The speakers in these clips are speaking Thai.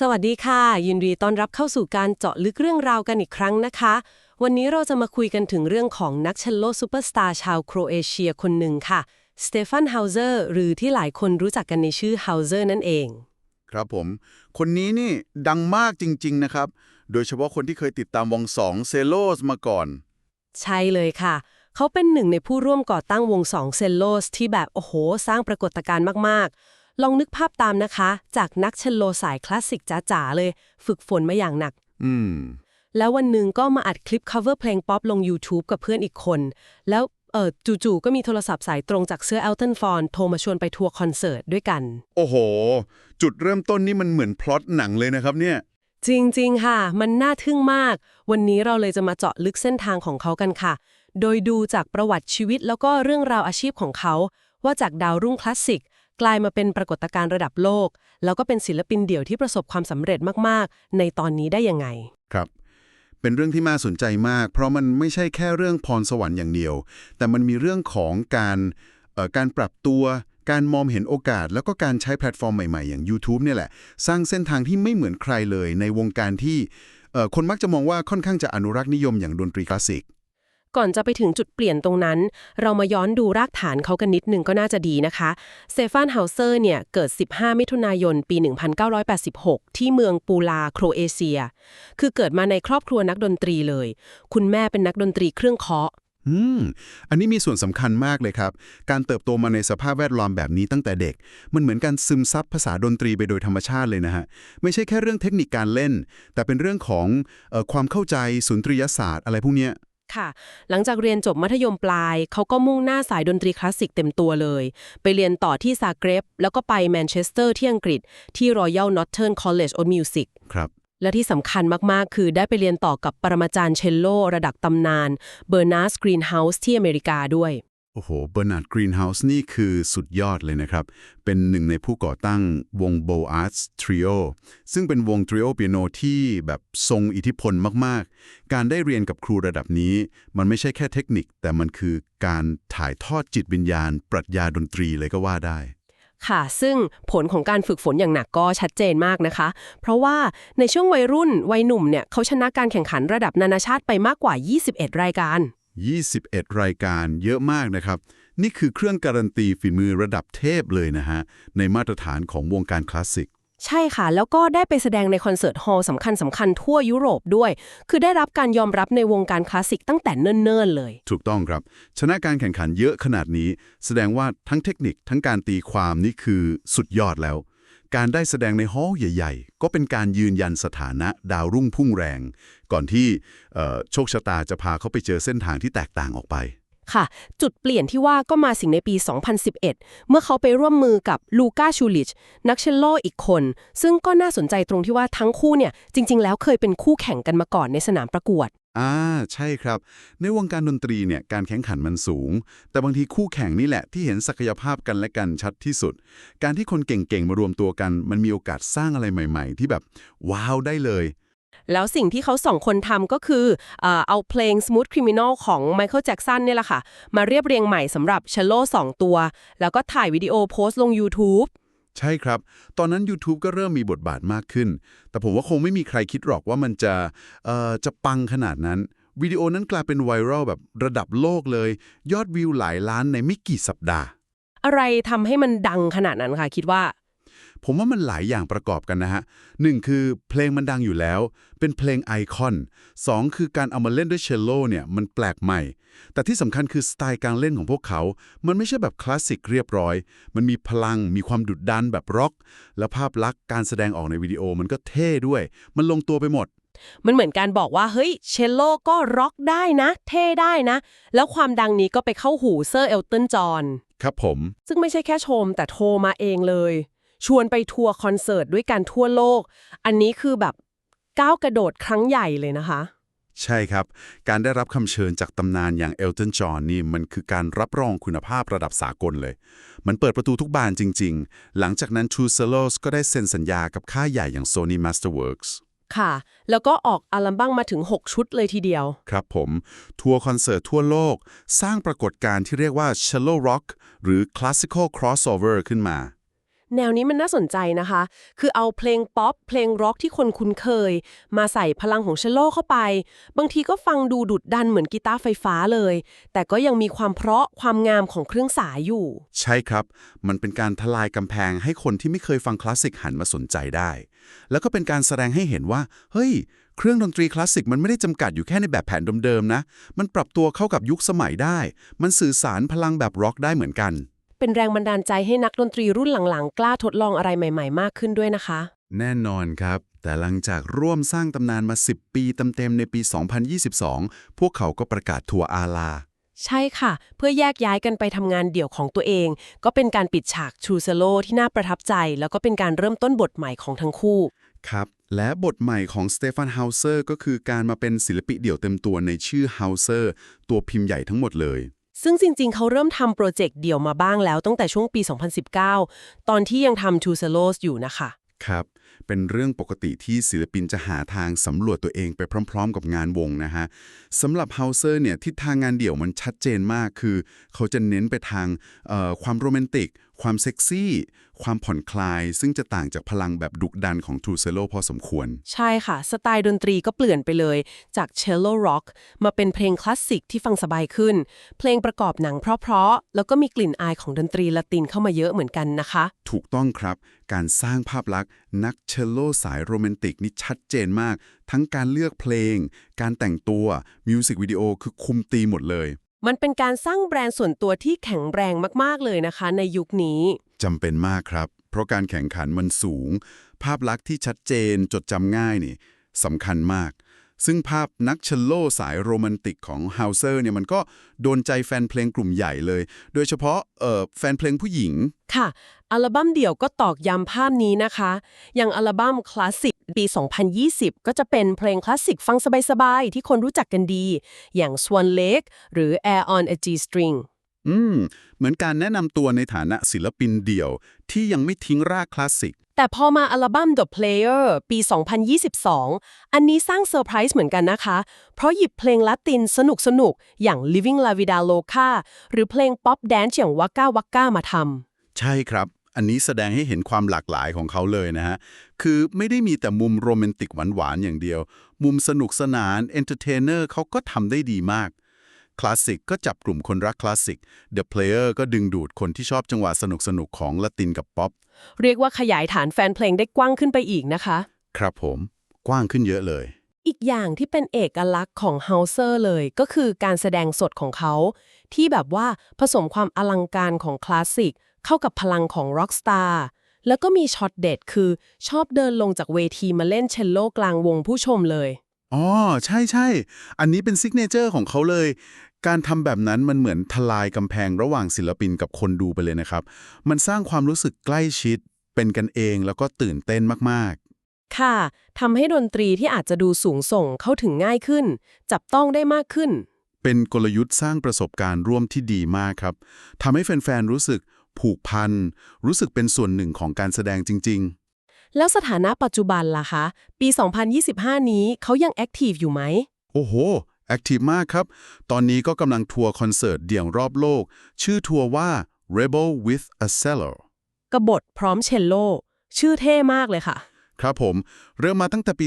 สวัสดีค่ะ ยินดีต้อนรับเข้าสู่การเจาะลึกเรื่องราวกันอีกครั้งนะคะ วันนี้เราจะมาคุยกันถึงเรื่องของนักเชลโลซูเปอร์สตาร์ชาวโครเอเชียคนหนึ่งค่ะสเตฟานเฮาเซอร์หรือที่หลายคนรู้จักกันในชื่อเฮาเซอร์นั่นเอง ครับผม คนนี้นี่ดังมากจริง ๆ นะครับ โดยเฉพาะคนที่เคยติดตามวงสองเซโลสมาก่อน ใช่เลยค่ะ เขาเป็นหนึ่งในผู้ร่วมก่อตั้งวงสองเซลโลสที่แบบ โอ้โห สร้างปรากฏการณ์มากๆ ลองนึกภาพตามนะคะ จากนักเชลโลสายคลาสสิกจ๋าๆเลย ฝึกฝนมาอย่างหนัก อืม แล้ววันหนึ่งก็มาอัดคลิป cover เพลงป๊อปลง YouTube กับเพื่อนอีกคน แล้วเออจู่ๆก็มีโทรศัพท์สายตรงจากเสื้อเอลตันฟอนโทรมาชวนไปทัวร์คอนเสิร์ตด้วยกัน โอ้โห จุดเริ่มต้นนี่มันเหมือนพล็อตหนังเลยนะครับเนี่ย จริงๆ ค่ะ มันน่าทึ่งมาก วันนี้เราเลยจะมาเจาะลึกเส้นทางของเขากันค่ะ โดยดูจากประวัติชีวิตแล้วก็เรื่องราวอาชีพของเขา ว่าจากดาวรุ่งคลาสสิก กลายมาเป็นปรากฏการณ์ระดับโลก แล้วก็เป็นศิลปินเดี่ยวที่ประสบความสำเร็จมากๆ ในตอนนี้ได้ยังไง ครับ เป็นเรื่องที่น่าสนใจมาก เพราะมันไม่ใช่แค่เรื่องพรสวรรค์อย่างเดียว แต่มันมีเรื่องของการเอ่อการปรับตัวการมองเห็นโอกาส แล้วก็การใช้แพลตฟอร์มใหม่ๆ อย่าง YouTube เนี่ยแหละ สร้างเส้นทางที่ไม่เหมือนใครเลยในวงการที่เอ่อคนมักจะมองว่าค่อนข้างจะอนุรักษ์นิยมอย่างดนตรีคลาสสิก ก่อนจะไปถึงจุดเปลี่ยนตรงนั้น เรามาย้อนดูรากฐานเขากันนิดหนึ่งก็น่าจะดีนะคะเซฟานเฮาเซอร์เนี่ยเกิด 15 มิถุนายน ปี 1986 ที่เมืองปูลาโครเอเชีย คือเกิดมาในครอบครัวนักดนตรีเลย คุณแม่เป็นนักดนตรีเครื่องเคาะอืม อันนี้มีส่วนสำคัญมากเลยครับ การเติบโตมาในสภาพแวดล้อมแบบนี้ตั้งแต่เด็ก มันเหมือนการซึมซับภาษาดนตรีไปโดยธรรมชาติเลยนะฮะ ไม่ใช่แค่เรื่องเทคนิคการเล่น แต่เป็นเรื่องของเออความเข้าใจสุนทรียศาสตร์อะไรพวกเนี้ย ค่ะ หลังจากเรียนจบมัธยมปลาย เขาก็มุ่งหน้าสายดนตรีคลาสสิกเต็มตัวเลย ไปเรียนต่อที่ซาเกรบแล้วก็ไปแมนเชสเตอร์ที่อังกฤษ ที่ Royal Northern College of Music ครับและที่สำคัญมาก ๆ คือได้ไปเรียนต่อกับปรมาจารย์เชลโล ระดับตำนานเบอร์นาร์สกรีนเฮาส์ที่อเมริกาด้วย โอ้โห เบอร์นาร์ดกรีนเฮาส์นี่คือสุดยอดเลยนะครับ เป็นหนึ่งในผู้ก่อตั้งวง b o Arts Trio ซึ่งเป็นวงทริโอเปียโนที่แบบทรงอิทธิพลมากๆ การได้เรียนกับครูระดับนี้ มันไม่ใช่แค่เทคนิค แต่มันคือการถ่ายทอดจิตวิญญาณ ปรัชญาดนตรีเลยก็ว่าได้ค่ะ ซึ่งผลของการฝึกฝนอย่างหนักก็ชัดเจนมากนะคะ เพราะว่าในช่วงวัยรุ่นวัยหนุ่มเนี่ยเขาชนะการแข่งขันระดับนานาชาติไปมากกว่า 21 รายการ 21 รายการเยอะมากนะครับ นี่คือเครื่องการันตีฝีมือระดับเทพเลยนะฮะ ในมาตรฐานของวงการคลาสสิก ใช่ค่ะ แล้วก็ได้ไปแสดงในคอนเสิร์ตฮอลล์สำคัญสำคัญๆทั่วยุโรปด้วย คือได้รับการยอมรับในวงการคลาสสิกตั้งแต่เนิ่นๆเลย ถูกต้องครับ ชนะการแข่งขันเยอะขนาดนี้ แสดงว่าทั้งเทคนิคทั้งการตีความนี่คือสุดยอดแล้ว การได้แสดงในฮอลล์ใหญ่ ๆ ก็เป็นการยืนยันสถานะดาวรุ่งพุ่งแรง ก่อนที่โชคชะตาจะพาเขาไปเจอเส้นทางที่แตกต่างออกไป ค่ะ จุดเปลี่ยนที่ว่าก็มาสิ่งในปี 2011 เมื่อเขาไปร่วมมือกับลูกาชูลิช นักเชลโลอีกคน ซึ่งก็น่าสนใจตรงที่ว่าทั้งคู่เนี่ยจริง ๆ แล้วเคยเป็นคู่แข่งกันมาก่อนในสนามประกวด อ่าใช่ครับ ในวงการดนตรีเนี่ยการแข่งขันมันสูง แต่บางทีคู่แข่งนี่แหละที่เห็นศักยภาพกันและกันชัดที่สุด การที่คนเก่งๆมารวมตัวกัน มันมีโอกาสสร้างอะไรใหม่ๆ ที่แบบ ว้าวได้เลย แล้วสิ่งที่เขาสองคนทำก็คือเอ่อเอาเพลง Smooth Criminal ของ Michael Jackson เนี่ยแหละค่ะ มาเรียบเรียงใหม่สำหรับเชลโล2ตัว แล้วก็ถ่ายวิดีโอโพสต์ลง YouTube ใช่ครับ ตอนนั้น YouTube ก็เริ่มมีบทบาทมากขึ้น แต่ผมว่าคงไม่มีใครคิดหรอกว่ามันจะเอ่อจะปังขนาดนั้น วิดีโอนั้นกลายเป็นไวรัลแบบระดับโลกเลย ยอดวิวหลายล้านในไม่กี่สัปดาห์ อะไรทำให้มันดังขนาดนั้นคะคิดว่า ผมว่ามันหลายอย่างประกอบกันนะฮะหนึ่งคือเพลงมันดังอยู่แล้ว เป็นเพลงไอคอนสองคือการเอามาเล่นด้วยเชลโลเนี่ยมันแปลกใหม่ แต่ที่สำคัญคือสไตล์การเล่นของพวกเขา มันไม่ใช่แบบคลาสสิกเรียบร้อย มันมีพลังมีความดุดดันแบบร็อก แล้วภาพลักษณ์การแสดงออกในวิดีโอมันก็เท่ด้วย มันลงตัวไปหมดมันเหมือนการบอกว่าเฮ้ยเชลโลก็ร็อกได้นะ เท่ได้นะ แล้วความดังนี้ก็ไปเข้าหูเซอร์เอลตันจอห์นครับผม ซึ่งไม่ใช่แค่ชมแต่โทรมาเองเลย ชวนไปทัวร์คอนเสิร์ตด้วยกันทั่วโลก อันนี้คือแบบก้าวกระโดดครั้งใหญ่เลยนะคะ ใช่ครับ การได้รับคำเชิญจากตำนานอย่างเอลตันจอห์นนี่มันคือการรับรองคุณภาพระดับสากลเลย มันเปิดประตูทุกบานจริง ๆ หลังจากนั้น True Solos ก็ได้เซ็นสัญญากับค่ายใหญ่อย่าง Sony Masterworks ค่ะ แล้วก็ออกอัลบั้มมาถึง 6 ชุดเลยทีเดียว ครับผม ทัวร์คอนเสิร์ตทั่วโลก สร้างปรากฏการณ์ที่เรียกว่า Cello Rock หรือ Classical Crossover ขึ้นมา แนวนี้มันน่าสนใจนะคะ คือเอาเพลงป๊อปเพลงร็อกที่คนคุ้นเคย มาใส่พลังของเชลโลเข้าไป บางทีก็ฟังดูดุดดันเหมือนกีตาร์ไฟฟ้าเลย แต่ก็ยังมีความเพราะความงามของเครื่องสายอยู่ ใช่ครับ มันเป็นการทลายกำแพงให้คนที่ไม่เคยฟังคลาสสิกหันมาสนใจได้ แล้วก็เป็นการแสดงให้เห็นว่า เฮ้ย เครื่องดนตรีคลาสสิกมันไม่ได้จำกัดอยู่แค่ในแบบแผนเดิมๆนะ มันปรับตัวเข้ากับยุคสมัยได้ มันสื่อสารพลังแบบร็อกได้เหมือนกัน เป็นแรงบันดาลใจให้นักดนตรีรุ่นหลังๆ กล้าทดลองอะไรใหม่ๆ มากขึ้นด้วยนะคะ แน่นอนครับ แต่หลังจากร่วมสร้างตำนานมา 10 ปีเต็มๆในปี 2022 พวกเขาก็ประกาศทัวร์อาลา ใช่ค่ะ เพื่อแยกย้ายกันไปทำงานเดี่ยวของตัวเอง ก็เป็นการปิดฉาก True Solo ที่น่าประทับใจ แล้วก็เป็นการเริ่มต้นบทใหม่ของทั้งคู่ ครับ และบทใหม่ของสเตฟานเฮาเซอร์ก็คือการมาเป็นศิลปิเดี่ยวเต็มตัวในชื่อเฮาเซอร์ตัวพิมพ์ใหญ่ทั้งหมดเลย ซึ่งจริงๆ เขาเริ่มทำโปรเจกต์เดี่ยวมาบ้างแล้วตั้งแต่ช่วงปี 2019 ตอนที่ยังทำ True Solos อยู่นะคะ ครับ เป็นเรื่องปกติที่ศิลปินจะหาทางสำรวจตัวเองไปพร้อม ๆ กับงานวงนะฮะสำหรับเฮาเซอร์เนี่ยทิศทางงานเดี่ยวมันชัดเจนมากคือ เขาจะเน้นไปทางเอ่อความโรแมนติกความเซ็กซี่ ความผ่อนคลาย ซึ่งจะต่างจากพลังแบบดุดันของ True Solo พอสมควร ใช่ค่ะ สไตล์ดนตรีก็เปลี่ยนไปเลย จาก Cello Rock มาเป็นเพลงคลาสสิกที่ฟังสบายขึ้น เพลงประกอบหนังเพราะๆ แล้วก็มีกลิ่นอายของดนตรีละตินเข้ามาเยอะเหมือนกันนะคะ ถูกต้องครับ การสร้างภาพลักษณ์ นักเชลโลสายโรแมนติกนี่ชัดเจนมาก ทั้งการเลือกเพลง การแต่งตัว มิวสิกวิดีโอคือคุมตีหมดเลย มันเป็นการสร้างแบรนด์ส่วนตัวที่แข็งแรงมากๆเลยนะคะ ในยุคนี้ จำเป็นมากครับ เพราะการแข่งขันมันสูง ภาพลักษณ์ที่ชัดเจนจดจำง่ายนี่สำคัญมาก ซึ่งภาพนักเชลโลสายโรแมนติกของเฮาเซอร์เนี่ยมันก็โดนใจแฟนเพลงกลุ่มใหญ่เลย โดยเฉพาะเอ่อแฟนเพลงผู้หญิง ค่ะ อัลบั้มเดี่ยวก็ตอกย้ำภาพนี้นะคะ อย่างอัลบั้มคลาสสิกปี 2020 ก็จะเป็นเพลงคลาสสิกฟังสบายๆ ที่คนรู้จักกันดี อย่าง Swan Lake หรือ Air on a G String อืม เหมือนการแนะนำตัวในฐานะศิลปินเดี่ยว ที่ยังไม่ทิ้งรากคลาสสิก แต่พอมาอัลบั้ม The Player ปี 2022 อันนี้สร้างเซอร์ไพรส์เหมือนกันนะคะ เพราะหยิบเพลงละตินสนุกๆอย่าง Living La Vida Loca หรือเพลงป๊อปแดนซ์อย่าง Waka Waka มาทำ ใช่ครับ อันนี้แสดงให้เห็นความหลากหลายของเขาเลยนะฮะ คือไม่ได้มีแต่มุมโรแมนติกหวานๆอย่างเดียว มุมสนุกสนานเอนเตอร์เทนเนอร์เขาก็ทำได้ดีมาก คลาสสิกก็จับกลุ่มคนรักคลาสสิก The Player ก็ดึงดูดคนที่ชอบจังหวะสนุกๆของละตินกับป๊อป เรียกว่าขยายฐานแฟนเพลงได้กว้างขึ้นไปอีกนะคะ ครับผมกว้างขึ้นเยอะเลย อีกอย่างที่เป็นเอกลักษณ์ของเฮาเซอร์เลยก็คือการแสดงสดของเขา ที่แบบว่าผสมความอลังการของคลาสสิกเข้ากับพลังของร็อกสตาร์แล้วก็มีช็อตเด็ดคือชอบเดินลงจากเวทีมาเล่นเชลโลกลางวงผู้ชมเลย อ๋อ ใช่ใช่ อันนี้เป็นซิกเนเจอร์ของเขาเลย การทำแบบนั้นมันเหมือนทลายกำแพงระหว่างศิลปินกับคนดูไปเลยนะครับ มันสร้างความรู้สึกใกล้ชิด เป็นกันเองแล้วก็ตื่นเต้นมากค่ะทำให้ดนตรีที่อาจจะดูสูงส่งเข้าถึงง่ายขึ้น จับต้องได้มากขึ้นๆเป็นกลยุทธ์สร้างประสบการณ์ร่วมที่ดีมากครับทำให้แฟนๆรู้สึกผูกพัน รู้สึกเป็นส่วนหนึ่งของการแสดงจริง แล้วสถานะปัจจุบันล่ะคะ ปี 2025 นี้เขายังแอคทีฟอยู่ไหมๆโอ้โห แอคทีฟมากครับ ตอนนี้ก็กำลังทัวร์คอนเสิร์ตเดี่ยวรอบโลก ชื่อทัวร์ว่า Rebel with a Cellar กบฏพร้อมเชลโล ชื่อเท่มากเลยค่ะ ครับผม เริ่มมาตั้งแต่ปี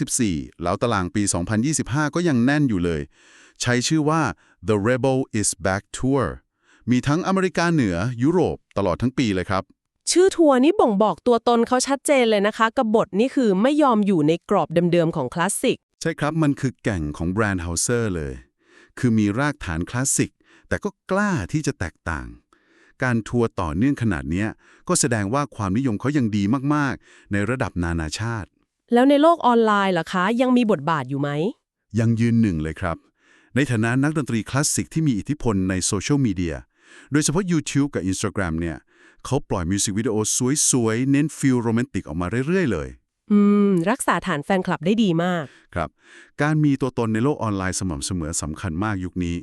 2024 แล้วตารางปี 2025 ก็ยังแน่นอยู่เลย ใช้ชื่อว่า The Rebel is Back Tour มีทั้งอเมริกาเหนือยุโรปตลอดทั้งปีเลยครับ ชื่อทัวร์นี้บ่งบอกตัวตนเขาชัดเจนเลยนะคะกบฏนี่คือไม่ยอมอยู่ในกรอบเดิมๆของคลาสสิก ใช่ครับมันคือแก่งของแบรนด์เฮาเซอร์เลย คือมีรากฐานคลาสสิก แต่ก็กล้าที่จะแตกต่าง การทัวร์ต่อเนื่องขนาดเนี้ยก็แสดงว่าความนิยมเขายังดีมากๆ ในระดับนานาชาติ แล้วในโลกออนไลน์ล่ะคะ ยังมีบทบาทอยู่ไหม ยังยืนหนึ่งเลยครับ ในฐานะนักดนตรีคลาสสิกที่มีอิทธิพลในโซเชียลมีเดียโดยเฉพาะ YouTube กับ Instagram เนี่ย เขาปล่อยมิวสิกวิดีโอสวยๆ เน้นฟิลโรแมนติกออกมาเรื่อยๆ เลย อืม รักษาฐานแฟนคลับได้ดีมาก ครับ การมีตัวตนในโลกออนไลน์สม่ำเสมอสำคัญมากยุคนี้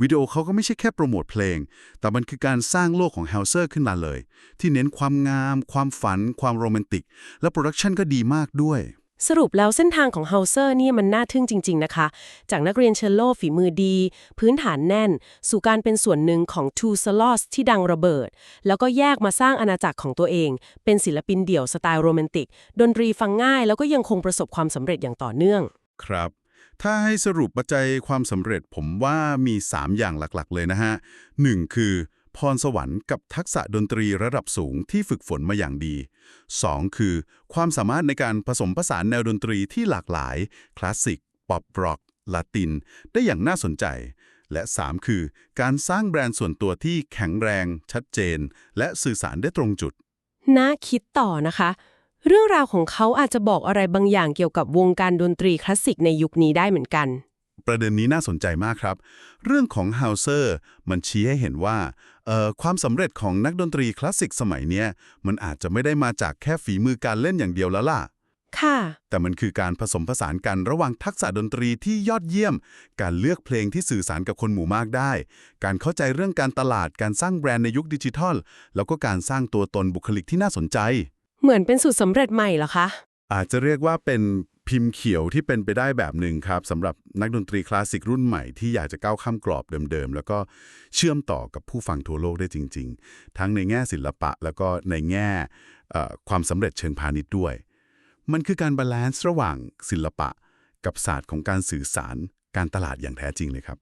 วิดีโอเขาก็ไม่ใช่แค่โปรโมทเพลง แต่มันคือการสร้างโลกของเฮลเซอร์ขึ้นมาเลย ที่เน้นความงาม ความฝัน ความโรแมนติก และโปรดักชันก็ดีมากด้วย สรุปแล้วเส้นทางของเฮาเซอร์เนี่ยมันน่าทึ่งจริง ๆ นะคะ จากนักเรียนเชลโลฝีมือดี พื้นฐานแน่น สู่การเป็นส่วนหนึ่งของ Two s l o s ที่ดังระเบิด แล้วก็แยกมาสร้างอาณาจักรของตัวเอง เป็นศิลปินเดี่ยวสไตล์โรแมนติก ดนตรีฟังง่าย แล้วก็ยังคงประสบความสำเร็จอย่างต่อเนื่อง ครับ ถ้าให้สรุปปัจจัยความสำเร็จผมว่ามี 3 อย่างหลักๆ เลยนะฮะ 1. คือ พรสวรรค์กับทักษะดนตรีระดับสูงที่ฝึกฝนมาอย่างดี 2. คือ ความสามารถในการผสมผสานแนวดนตรีที่หลากหลาย คลาสสิก ป๊อปร็อก ลาติน ได้อย่างน่าสนใจ และ 3 คือ การสร้างแบรนด์ส่วนตัวที่แข็งแรง ชัดเจน และสื่อสารได้ตรงจุด น่าคิดต่อนะคะ เรื่องราวของเขาอาจจะบอกอะไรบางอย่างเกี่ยวกับวงการดนตรีคลาสสิกในยุคนี้ได้เหมือนกัน ประเด็นนี้น่าสนใจมากครับ เรื่องของเฮาเซอร์มันชี้ให้เห็นว่าเอ่อความสำเร็จของนักดนตรีคลาสสิกสมัยเนี้ยมันอาจจะไม่ได้มาจากแค่ฝีมือการเล่นอย่างเดียวแล้วล่ะ ค่ะ แต่มันคือการผสมผสานกันระหว่างทักษะดนตรีที่ยอดเยี่ยม การเลือกเพลงที่สื่อสารกับคนหมู่มากได้ การเข้าใจเรื่องการตลาดการสร้างแบรนด์ในยุคดิจิทัล แล้วก็การสร้างตัวตนบุคลิกที่น่าสนใจ เหมือนเป็นสูตรสำเร็จใหม่เหรอคะอาจจะเรียกว่าเป็น พิมพ์เขียวที่เป็นไปได้แบบหนึ่งครับสำหรับนักดนตรีคลาสสิกรุ่นใหม่ที่อยากจะก้าวข้ามกรอบเดิมๆ แล้วก็เชื่อมต่อกับผู้ฟังทั่วโลกได้จริง ๆ ทั้งในแง่ศิลปะแล้วก็ในแง่ความสำเร็จเชิงพาณิชย์ด้วย มันคือการบาลานซ์ระหว่างศิลปะ กับศาสตร์ของการสื่อสารการตลาดอย่างแท้จริงเลยครับ